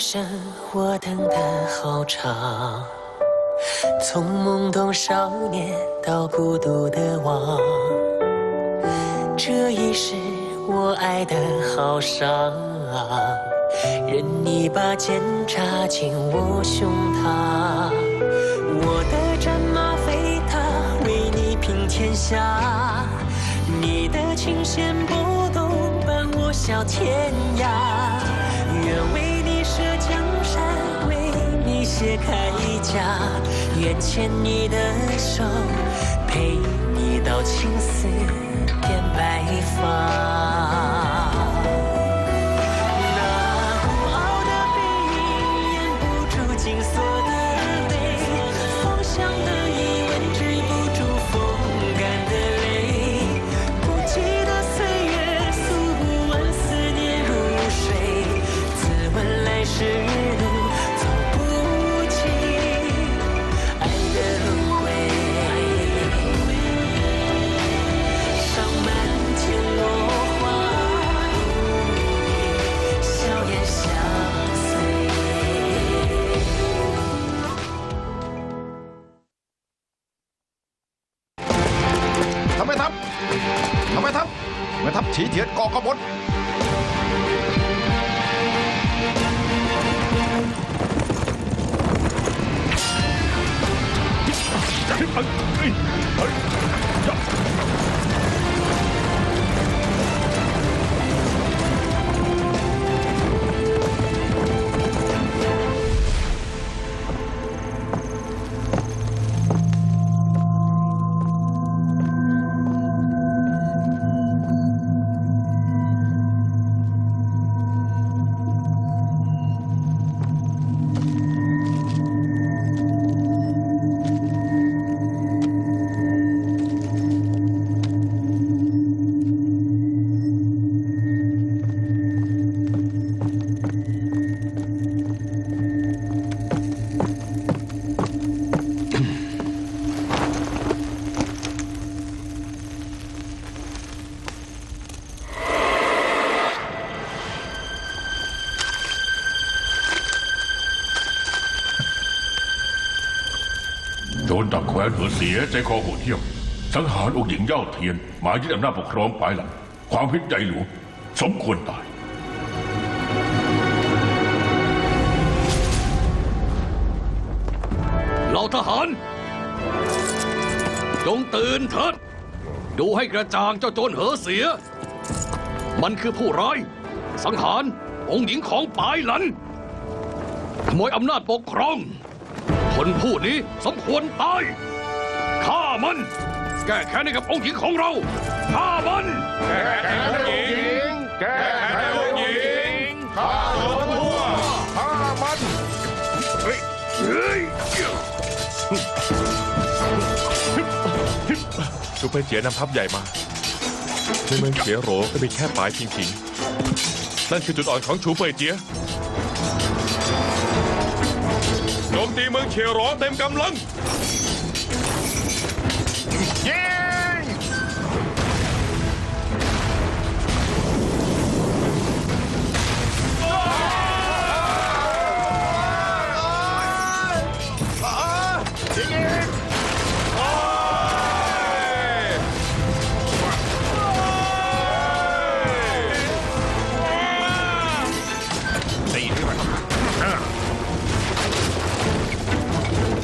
生我等得好长，从懵懂少年到孤独的王，这一世我爱的好伤，任你把剑插进我胸膛，我的战马飞踏，为你平天下，你的琴弦拨动，伴我笑天涯。愿，为你卸铠甲，愿牵你的手，陪你到青丝变白发。 อเสียใจคอโหดเหี้ยมสังหารองค์หญิงเย่าเทียนหมายยึดอำนาจปกครองปลายหลัง ความผิดใหญ่หลวงสมควรตายเหล่าทหาร จงตื่นเถิด ดูให้กระจ่างเจ้าโจรเหอเสีย มันคือผู้ร้าย สังหารองค์หญิงของปายหลันขโมยอำนาจปกครอง คนผู้นี้สมควรตาย มัน แก้แค้นให้กับองค์หญิงของเราฆ่ามัน แกให้องค์หญิงข้าโดนทั่วข้ามันเฮ้ยชูเปอร์เจียนำทัพใหญ่มาในเมืองเขียโหรก็มีแค่ปลายพิงพิงนั่นคือจุดอ่อนของชูเปอร์เจียโจมตีเมืองเขียโหรเต็มกำลัง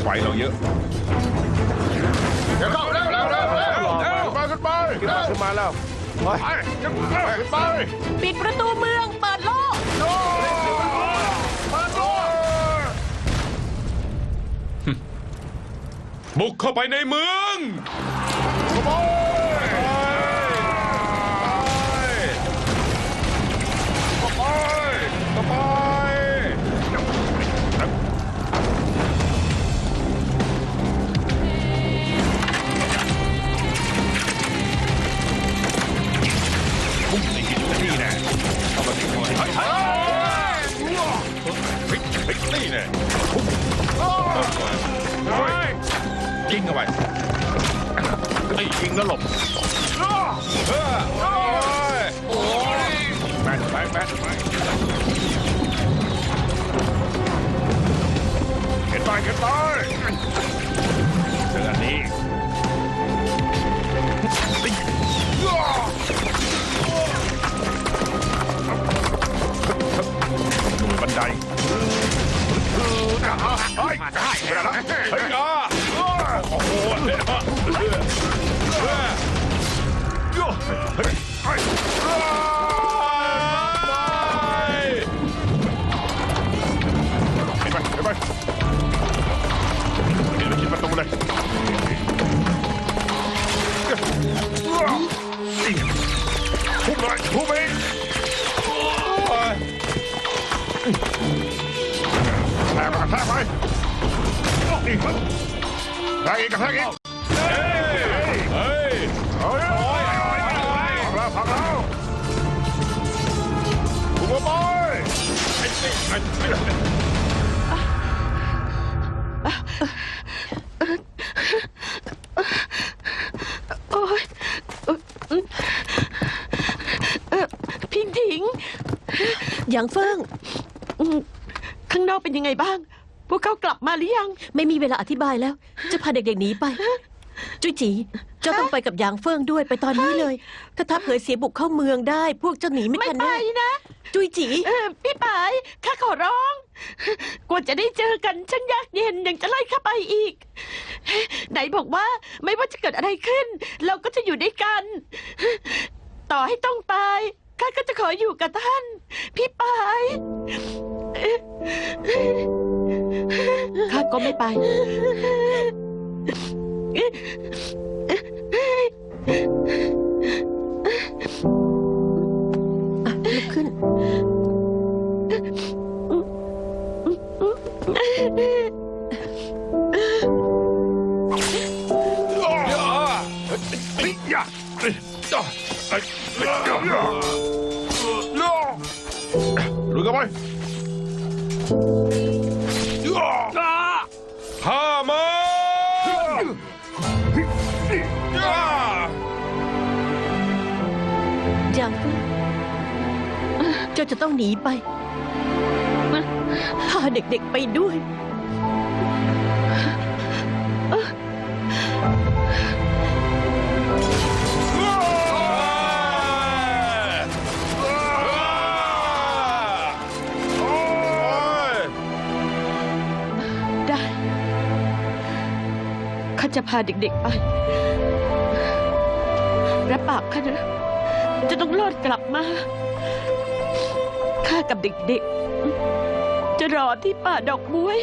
ไฟเราเยอะ เดี๋ยวเข้าเร็วเร็วเร็วเร็วขึ้นไปขึ้นมาขึ้นมาแล้วไปขึ้นไปปิดประตูเมืองเปิดโลกบุกเข้าไปในเมืองขโมย นี่แน่ยิงเข้าไปไอ้ยิงแล้วหลบแม่นไปแม่นไปกันไปเจออันนี้ดูบันได อะ งถิงอย่างเฟิงอืมข้างนอกเป็นยังไงบ้าง พวกเขากลับมาหรือยัง ไม่มีเวลาอธิบายแล้ว จะพาเด็กๆหนีไป จุยจี เจ้าต้องไปกับหยางเฟิงด้วยไปตอนนี้เลย ถ้าทัพเผยเสียบุกเข้าเมืองได้ พวกเจ้าหนีไม่ไม่ทันไปแน่นะจุยจี เออพี่ป๋ายข้าขอร้อง กว่าจะได้เจอกันช่างยากเย็นยังจะไล่ข้าไปอีก ไหนบอกว่าไม่ว่าจะเกิดอะไรขึ้น เราก็จะอยู่ด้วยกัน ต่อให้ต้องตาย ข้าก็จะขออยู่กับท่าน พี่ป๋าย ข้าก็ไม่ไป อะลุกขึ้นาจะต้องหนีไป พาเด็กๆไปด้วย ได้ ข้าจะพาเด็กๆไป รับปากข้านะ จะต้องรอดกลับมาข้า กับเด็กๆ จะรอที่ป่าดอกม้วย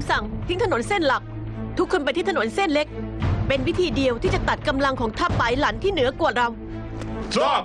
ำสั่งทิ้งถนนเส้นหลัก ทุกคนไปที่ถนนเส้นเล็ก เป็นวิธีเดียวที่จะตัดกำลังของทัพปายหลันที่เหนือกว่าเรา ทราบ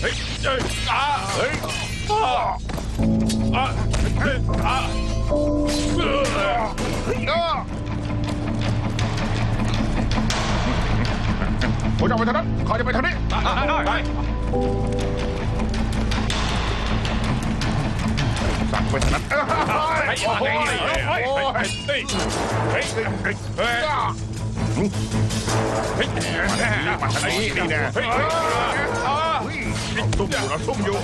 เฮ้ยเฮ้ยอ่าเฮ้ยอ่าอ่าเฮ้ยอ่าเออผมจะไปทางนั้นขาจะไปทางนี้ไปสั่งไปทางนั้นเฮ้ยไอ้โอ้โหไอ้ไอ้ไอ้ไอ้เฮ้ยเฮ้ยเฮ้ยเฮ้ยเฮ้ยเฮ้ยมาทางนี้นี่น่เฮ้ย เฮ้ยอ่าซุ่มอยู่เราซุ่มอยู่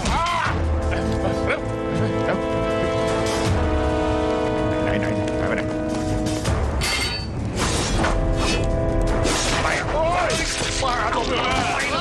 เร็วเร็วไหนไหนไหนไปไหนไปโอ้ยมาลงเลย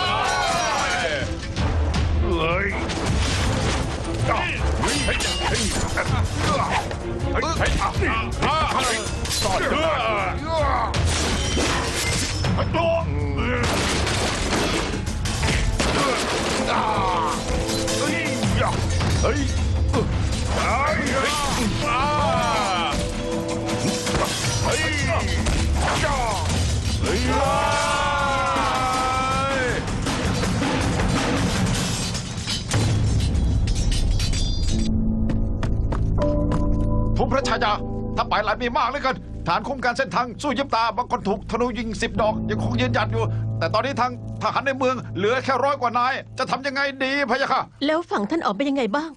ไปหลายมีมากเหลือเกินฐานคุ้มกันเส้นทางสู้ยิบตาบางคนถูกธนูยิงสิบดอก ยังคงยืนหยัดอยู่ แต่ตอนนี้ทางทหารในเมืองเหลือแค่ร้อยกว่านาย จะทำยังไงดีพะยะค่ะ แล้วฝั่งท่านอ๋อมเป็นยังไงบ้าง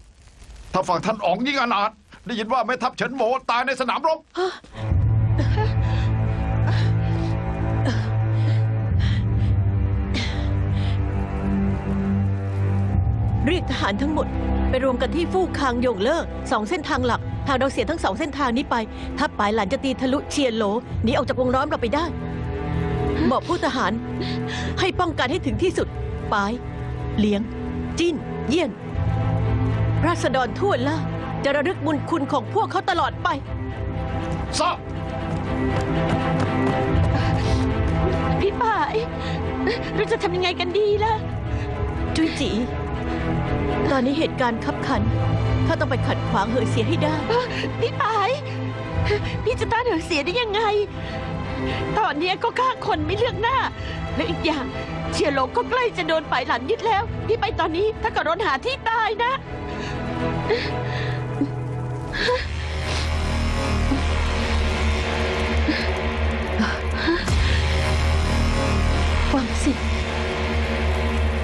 ถ้าฝั่งท่านอ๋องยิ่งอนาถได้ยินว่าแม่ทัพเฉินโหมตายในสนามรบ เรียกทหารทั้งหมด ไปรวมกันที่ฟู่คางโยงเล่อสองเส้นทางหลัก หากเราเสียทั้งสองเส้นทางนี้ไป ถ้าปลายหลันจะตีทะลุเชียนโหลหนีออกจากวงล้อมเราไปได้ บอกผู้ทหาร ให้ป้องกันให้ถึงที่สุดปายเลี้ยง จิ้น เยี่ยน ราษฎรทั่วล่าจะระลึกบุญคุณของพวกเขาตลอดไปซะพี่ป่ายเราจะทำยังไงกันดีล่ะ จุยจี ตอนนี้เหตุการณ์คับขัน ข้าต้องไปขัดขวางเหอเสียให้ได้ พี่ปาย พี่จะต้านเหอเสียได้ยังไง ตอนนี้ก็ฆ่าคนไม่เลือกหน้า และอีกอย่างเชียร์หลก็ใกล้จะโดนป่ายหลันยึดแล้ว พี่ไปตอนนี้ถ้ากระโดนหาที่ตายนะ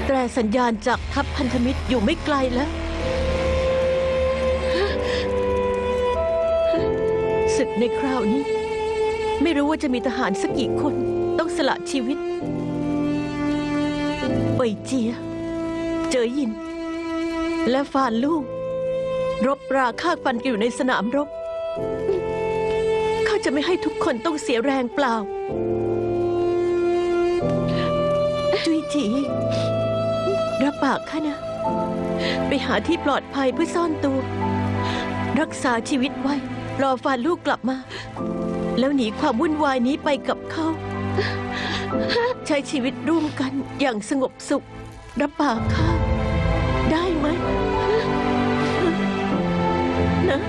ตรสัญญาณจากทัพพันธมิตรอยู่ไม่ไกลแล้วศึกในคราวนี้ ไม่รู้ว่าจะมีทหารสักกี่คนต้องสละชีวิตเป่ยเจีย เจอยิน และฟานลูก รบราฆ่าฟันกันอยู่ในสนามรบ เขาจะไม่ให้ทุกคนต้องเสียแรงเปล่าจุยจี รับปากข้านะ ไปหาที่ปลอดภัยเพื่อซ่อนตัว รักษาชีวิตไว้ รอฟานลูกกลับมา แล้วหนีความวุ่นวายนี้ไปกับเขา ใช้ชีวิตร่วมกันอย่างสงบสุข รับปากข้า ได้ไหมนะ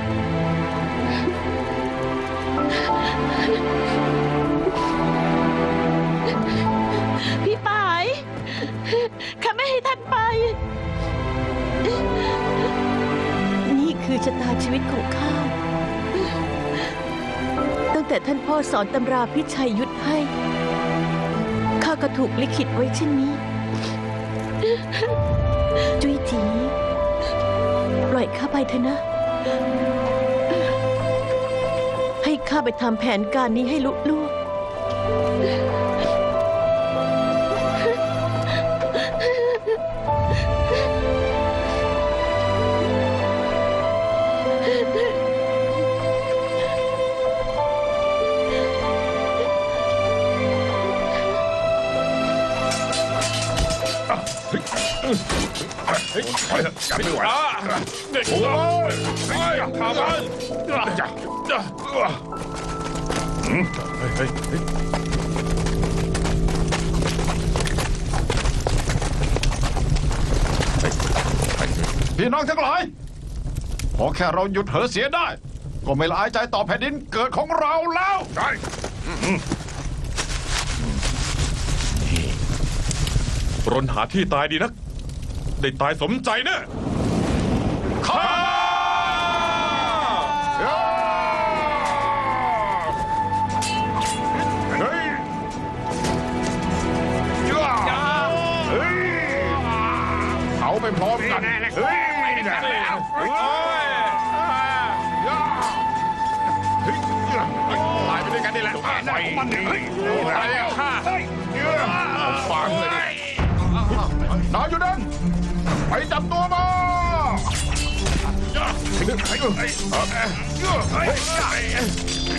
ชีวิตของข้า ตั้งแต่ท่านพ่อสอนตำราพิชัยยุทธให้ ข้าก็ถูกลิขิตไว้เช่นนี้ จุ้ยจีปล่อยข้าไปเถอะนะ ให้ข้าไปทำแผนการนี้ให้ลุล่วง เฮ้ยถอยเถอะจับไม่พี่น้องทั้งหลายพอแค่เราหยุดเหอเสียได้ ก็ไม่ละอายใจต่อแผ่นดินเกิดของเราแล้วใช่รนหาที่ตายดีนัก ได้ตายสมใจแนะ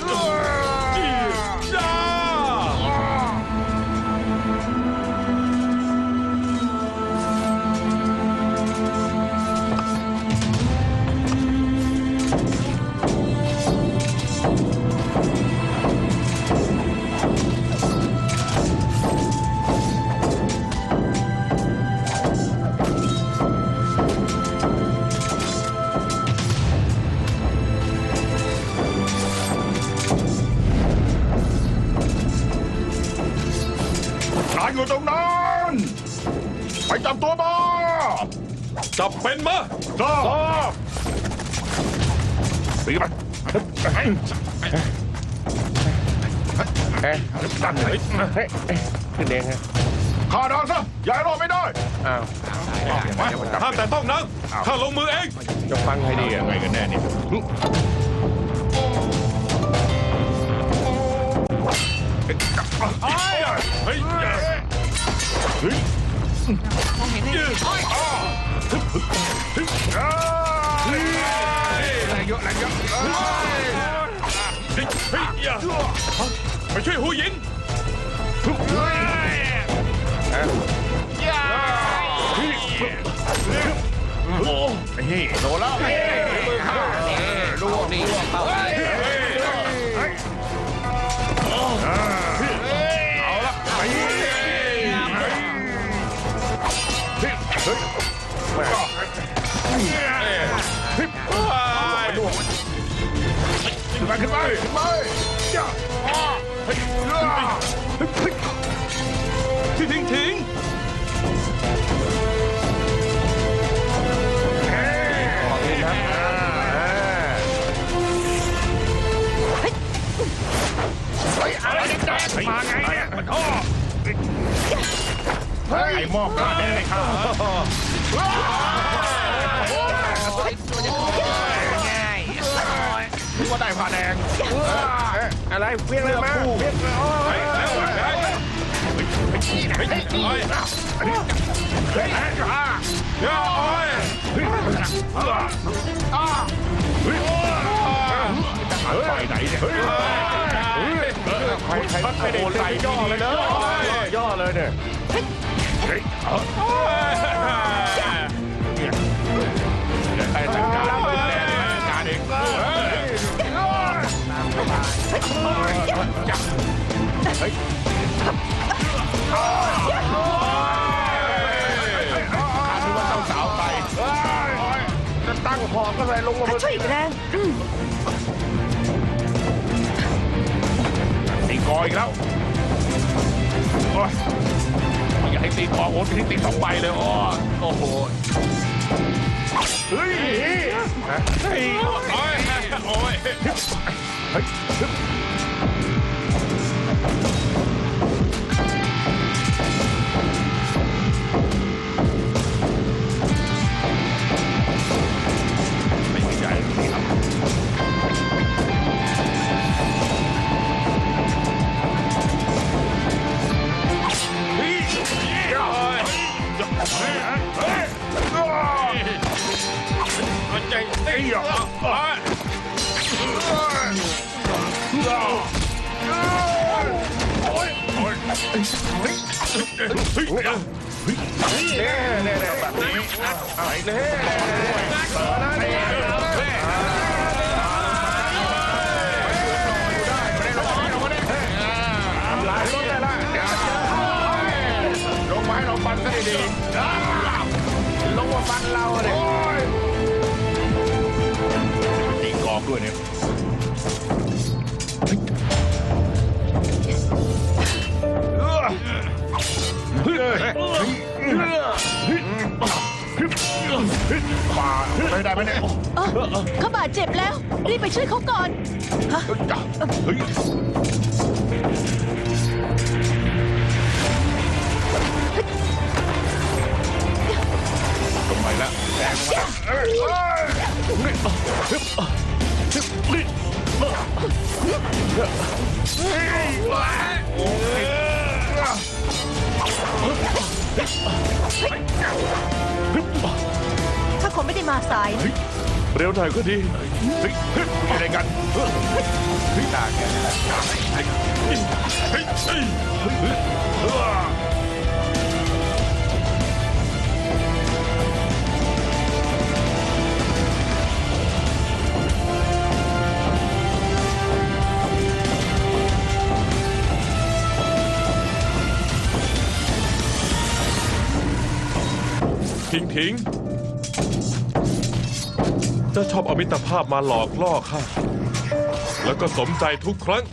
ย จับเป็นมาทราบปีมันเฮ้ยเฮ้ยดันเลยเฮ้ยขึ้นเองฮะข้าดังซะอย่าให้รอดไม่ได้อ้าวห้ามแต่ต้องนางข้าลงมือเองจะฟังให้ดียังไงกันแน่เนี่ยเฮ้ยเฮ้ย แรงเยอะแรงเยอะเฮ้ยอย่าไปช่วยหูหญิงเฮ้ยโดนแล้วเฮ้ยมือข้าล่วงล่วงเป้าเอา เฮ้ยขึ้นไปขึ้นไปขึ้นไปจ้าเฮ้ย ใครใครไม่ได้ใส่ย่อเลยเนอะย่อเลยเนี่ยเฮ้ยใครจัดการการเองขาดที่ว่าเจ้าสาวไปจะตั้งหอกก็เลยลงมาช่วยอีกแรง ตีกออีกแล้วโอ้ยอยากให้ตีคอโอ้ที่ตีสองใบเลยโอ้โอ้โหเฮ้ยเฮ้ยโอ้ยโอ้ยเฮ้ย น่เน่เน่แบบนี้เอ้เน่เปิดแล้วเนี่ยเน่ล ถ้าคนไม่ได้มาสาย เร็วหน่อยก็ดีเฮ้ยเฮ้ยอะไรกันเฮ้ยพี่ตาแกเฮ้ยเฮ้ยเฮ้ยเฮ้ย ทิ้งทิ้งเจ้าชอบเอามิตรภาพมาหลอกล่อข้าแล้วก็สมใจทุกครั้ง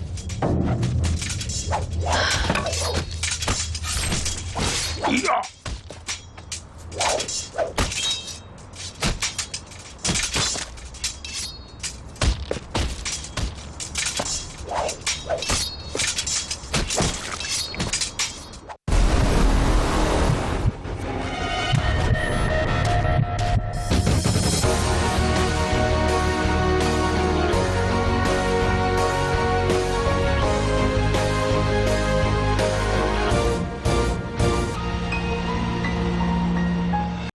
เฮ้ย